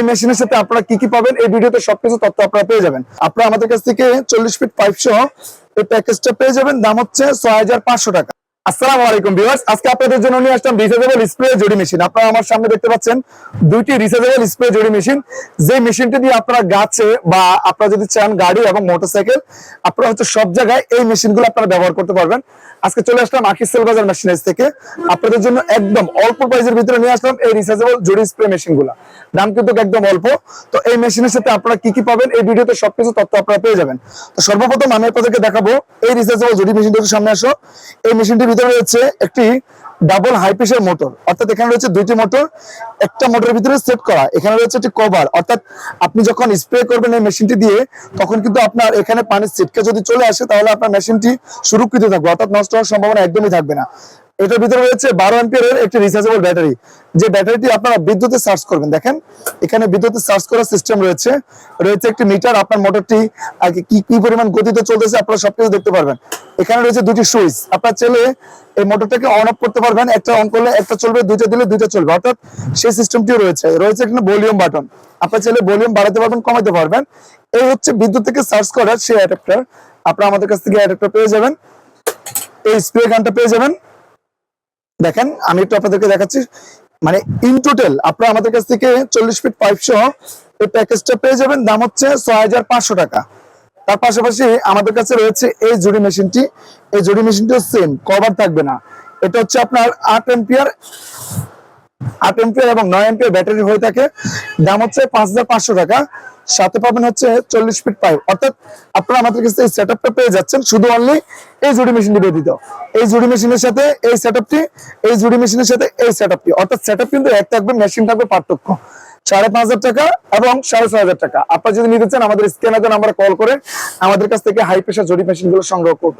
এই মেশিনের সাথে আপনারা কি কি পাবেন? এই ভিডিওতে সবকিছু তথ্য আপনারা পেয়ে যাবেন। আপনারা আমাদের কাছ থেকে চল্লিশ ফিট পাইপ সহ এই প্যাকেজটা পেয়ে যাবেন। দাম হচ্ছে ছয় হাজার পাঁচশো টাকা। আসসালামু আলাইকুম ভিউয়ার্স। আজকে আপনাদের জন্য নিয়ে আসলাম স্প্রে জড়ি মেশিন আপনারা আমার সামনে দেখতে পাচ্ছেন দুইটি স্প্রে জড়ি মেশিন যে মেশিনটি দিয়ে আপনারা গাছে বা আপনারা যদি চান গাড়ি এবং মোটরসাইকেল আপনারা হচ্ছে সব জায়গায় এই মেশিনগুলো আপনারা ব্যবহার করতে পারবেন। আজকে চলে আসলাম বাজার মেশিনারিজ থেকে। আপনাদের জন্য একদম অল্প প্রাইসের ভিতরে নিয়ে আসলাম এই জড়ি স্প্রে মেশিনগুলা দাম কিন্তু একদম অল্প। তো এই মেশিনের সাথে আপনারা কি কি পাবেন এই ভিডিওতে সবকিছু তথ্য আপনারা পেয়ে যাবেন। তো সর্বপ্রথম আমি আপনাদেরকে দেখাবো এই রিচার্জেবল জড়ি মেশিনটা সামনে আসো। এই মেশিনটির ভিতরে রয়েছে একটি ডাবল হাই প্রেশার মোটর অর্থাৎ এখানে রয়েছে দুইটি মোটর একটা মোটরের ভিতরে সেট করা। এখানে রয়েছে একটি কভার অর্থাৎ আপনি যখন স্প্রে করবেন এই মেশিনটি দিয়ে, তখন কিন্তু আপনার এখানে পানির ছিটকে যদি চলে আসে, তাহলে আপনার মেশিনটি সুরক্ষিত থাকবে। অর্থাৎ নষ্ট হওয়ার সম্ভাবনা একদমই থাকবে না। এটার ভিতরে রয়েছে বারো অ্যাম্পিয়ারের একটি রিচার্জেবল ব্যাটারি যে ব্যাটারিটি আপনারা বিদ্যুতে চার্জ করবেন, দেখেন, এখানে বিদ্যুতে চার্জ করার সিস্টেম রয়েছে। রয়েছে একটি মিটার আপনার মোটরটি কি কি পরিমাণ গতিতে চলতেছে আপনারা সবকিছু দেখতে পারবেন। এখানে রয়েছে দুটি সুইচ। আপনার চাইলে এই মোটরটাকে অন অফ করতে পারবেন, একটা অন করলে একটা চলবে, দুইটা দিলে দুইটা চলবে। অর্থাৎ সেই সিস্টেমটিও রয়েছে। রয়েছে এখানে ভলিউম বাটন আপনার চাইলে ভলিউম বাড়াতে পারবেন কমাতে পারবেন। এই হচ্ছে বিদ্যুৎ থেকে চার্জ করার সেই অ্যাডাপ্টার আপনারা আমাদের কাছ থেকে অ্যাডাপ্টার পেয়ে যাবেন। এই স্প্রে গানটা পেয়ে যাবেন। দেখেন, আমি একটু আপনাদেরকে দেখাচ্ছি। মানে ইন টোটাল আপনারা আমাদের কাছ থেকে চল্লিশ ফিট পাইপ সহ এই প্যাকেজটা পেয়ে যাবেন। দাম হচ্ছে ছয় হাজার পাঁচশো টাকা। তার পাশাপাশি আমাদের কাছে রয়েছে এই জুড়ি মেশিনটি। এই জুড়ি মেশিনটিও সেম কভার থাকবে না। এটা হচ্ছে আপনার আট এম্পিয়ার আট এম্পিয়ার এবং নয় এম্পিয়ার ব্যাটারি হয়ে থাকে। দাম হচ্ছে পাঁচ হাজার পাঁচশো টাকা। সাথে পাবেন হচ্ছে চল্লিশ ফিট পাইপ অর্থাৎ আপনারা আমাদের কাছে এই সেট পেয়ে যাচ্ছেন, শুধু অনলি এই জুড়ি মেশিনটি ব্যতীত এই জুড়ি মেশিনের সাথে এই সেট এই জুড়ি মেশিনের সাথে এই সেট অর্থাৎ সেট কিন্তু এক থাকবে মেশিন থাকবে পার্থক্য। সাড়ে পাঁচ হাজার টাকা এবং সাড়ে ছয় হাজার টাকা। আপনারা যদি নিতে চান, আমাদের স্ক্যানার নাম্বার কল করে আমাদের কাছ থেকে হাই প্রেশার জড়ি মেশিনগুলো সংগ্রহ করবেন।